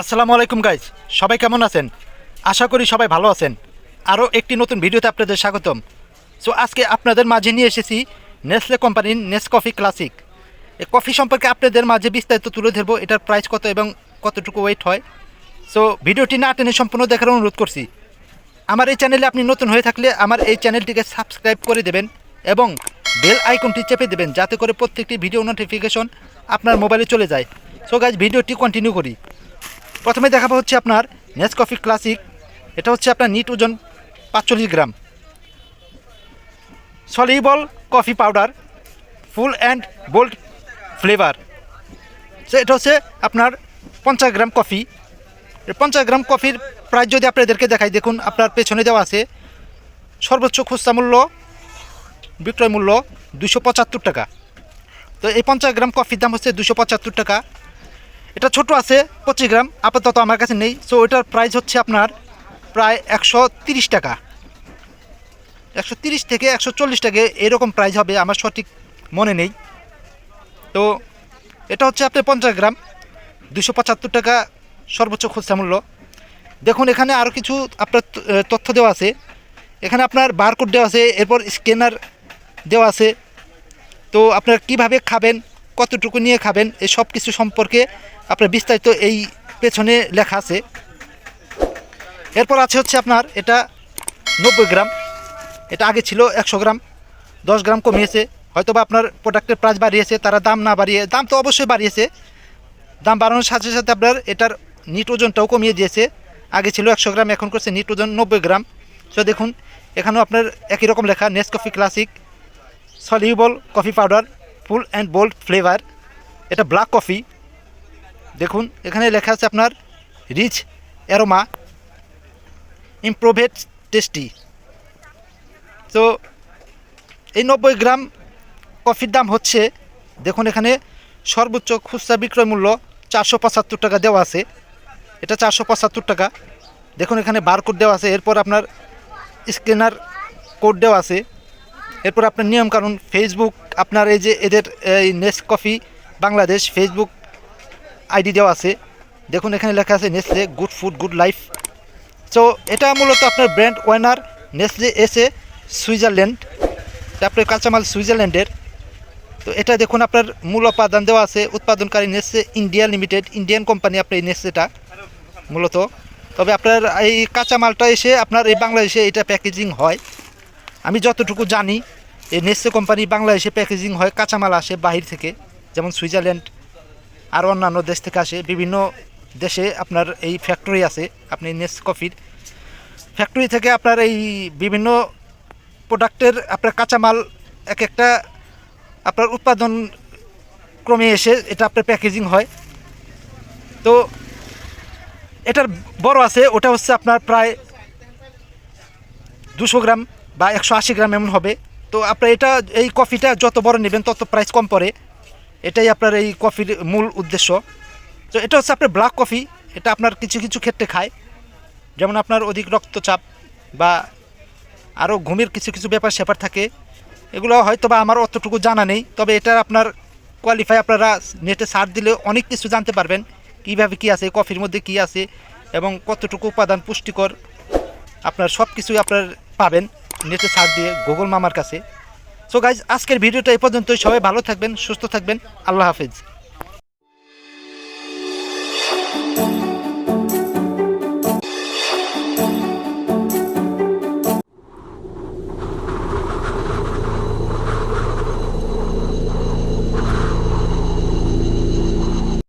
আসসালামু আলাইকুম গাইজ সবাই কেমন আছেন? আশা করি সবাই ভালো আছেন। আরও একটি নতুন ভিডিওতে আপনাদের স্বাগতম। সো আজকে আপনাদের মাঝে নিয়ে এসেছি নেসলে কোম্পানির নেস কফি ক্লাসিক এই কফি সম্পর্কে আপনাদের মাঝে বিস্তারিত তুলে ধরবো, এটার প্রাইস কত এবং কতটুকু ওয়েট হয়। সো ভিডিওটি না টেনে সম্পূর্ণ দেখার অনুরোধ করছি। আমার এই চ্যানেলে আপনি নতুন হয়ে থাকলে আমার এই চ্যানেলটিকে সাবস্ক্রাইব করে দেবেন এবং বেল আইকনটি চেপে দেবেন, যাতে করে প্রত্যেকটি ভিডিও নোটিফিকেশন আপনার মোবাইলে চলে যায়। সো গাইজ ভিডিওটি কন্টিনিউ করি। প্রথমে দেখাবো হচ্ছে আপনার নেসকফি ক্লাসিক এটা হচ্ছে আপনার নিট ওজন পাঁচচল্লিশ gram. Soluble coffee powder full and bold flavour so এটা হচ্ছে আপনার পঞ্চাশ গ্রাম কফি। পঞ্চাশ গ্রাম কফির প্রাইস যদি আপনাদেরকে দেখাই, দেখুন আপনার পেছনে দেওয়া আছে সর্বোচ্চ খুচরা মূল্য, বিক্রয় মূল্য দুশো পঁচাত্তর টাকা। তো এই পঞ্চাশ গ্রাম কফির দাম হচ্ছে দুশো পঁচাত্তর টাকা। এটা ছোট আছে, পঁচিশ গ্রাম, আপাতত আমার কাছে নেই। সো এটার প্রাইস হচ্ছে আপনার প্রায় একশো টাকা। একশো থেকে একশো চল্লিশ টাকা এরকম প্রাইস হবে, আমার সঠিক মনে নেই। তো, এটা হচ্ছে আপনার পঞ্চাশ গ্রাম, দুশো পঁচাত্তর টাকা সর্বোচ্চ খুচরা মূল্য। দেখুন, এখানে আরও কিছু আপনার তথ্য দেওয়া আছে। এখানে আপনার বারকোড দেওয়া আছে, এরপর স্ক্যানার দেওয়া আছে। তো, আপনারা কীভাবে খাবেন কতটুকু নিয়ে খাবেন এই সব কিছু সম্পর্কে আপনার বিস্তারিত এই পেছনে লেখা আছে। এরপর আছে হচ্ছে আপনার, এটা নব্বই গ্রাম, এটা আগে ছিল একশো গ্রাম, দশ গ্রাম কমিয়েছে। হয়তো বা আপনার প্রোডাক্টের প্রাইস বাড়িয়েছে, তারা দাম না বাড়িয়ে, দাম তো অবশ্যই বাড়িয়েছে। দাম বাড়ানোর সাথে সাথে আপনার এটার নিট ওজনটাও কমিয়ে দিয়েছে। আগে ছিল একশো গ্রাম, এখন করছে নিট ওজন নব্বই গ্রাম। সো দেখুন, এখানেও আপনার একই রকম লেখা Nescafe classic soluble coffee powder full and bold flavour, এটা ব্ল্যাক কফি। দেখুন, এখানে লেখা আছে আপনার রিচ অ্যারোমা ইমপ্রোভেট টেস্টি। তো এই নব্বই গ্রাম কফির দাম হচ্ছে, দেখুন এখানে সর্বোচ্চ খুচরা বিক্রয় মূল্য চারশো পঁচাত্তর টাকা দেওয়া আছে। এটা চারশো পঁচাত্তর টাকা। দেখুন এখানে বারকোড দেওয়া আছে, এরপর আপনার স্ক্যানার কোড দেওয়া আছে। এরপর আপনার নিয়মকানুন ফেসবুক আপনার এই যে এদের, এই Nes coffee Bangladesh Facebook ID দেওয়া আছে। দেখুন, এখানে লেখা আছে Nestle good food good life so এটা মূলত আপনার ব্র্যান্ড ওয়েনার নেসলে এসে সুইজারল্যান্ড তারপরে কাঁচামাল সুইজারল্যান্ডের তো এটা দেখুন, আপনার মূল উপাদান দেওয়া আছে, উৎপাদনকারী Nestle India limited Indian company আপনার এই নেসলেটা মূলত। তবে আপনার এই কাঁচামালটা এসে আপনার এই বাংলাদেশে এটা প্যাকেজিং হয়। আমি যতটুকু জানি এই নেসলে কোম্পানি বাংলাদেশে প্যাকেজিং হয় কাঁচামাল আসে বাহির থেকে, যেমন সুইজারল্যান্ড আর অন্যান্য দেশ থেকে আসে। বিভিন্ন দেশে আপনার এই ফ্যাক্টরি আছে, আপনি নেস কফির ফ্যাক্টরি থেকে আপনার এই বিভিন্ন প্রোডাক্টের আপনার কাঁচামাল এক একটা আপনার উৎপাদন ক্রমে এসে এটা আপনার প্যাকেজিং হয়। তো এটার বড় আছে, ওটা হচ্ছে আপনার প্রায় দুশো গ্রাম বা একশো আশি গ্রাম এমন হবে। তো আপনার এটা, এই কফিটা যত বড় নেবেন, তত প্রাইস কম পড়ে। এটাই আপনার এই কফির মূল উদ্দেশ্য। তো এটা হচ্ছে আপনার ব্ল্যাক কফি এটা আপনার কিছু কিছু ক্ষেত্রে খায়। যেমন আপনার অধিক রক্তচাপ বা আরও ঘুমের কিছু কিছু ব্যাপার স্যাপার থাকে। এগুলো হয়তো বা আমার অতটুকু জানা নেই, তবে এটা আপনার কোয়ালিফাই আপনারা নেটে সার্চ দিলে অনেক কিছু জানতে পারবেন। কীভাবে কী আছে কফির মধ্যে কী আছে এবং কতটুকু উপাদান পুষ্টিকর। আপনার সব কিছুই আপনার পাবেন। নেটে সার্চ দিয়ে গুগল মামার কাছে। সো গাইজ আজকের ভিডিওটা এ পর্যন্তই। সবাই ভালো থাকবেন, সুস্থ থাকবেন। আল্লাহ হাফিজ।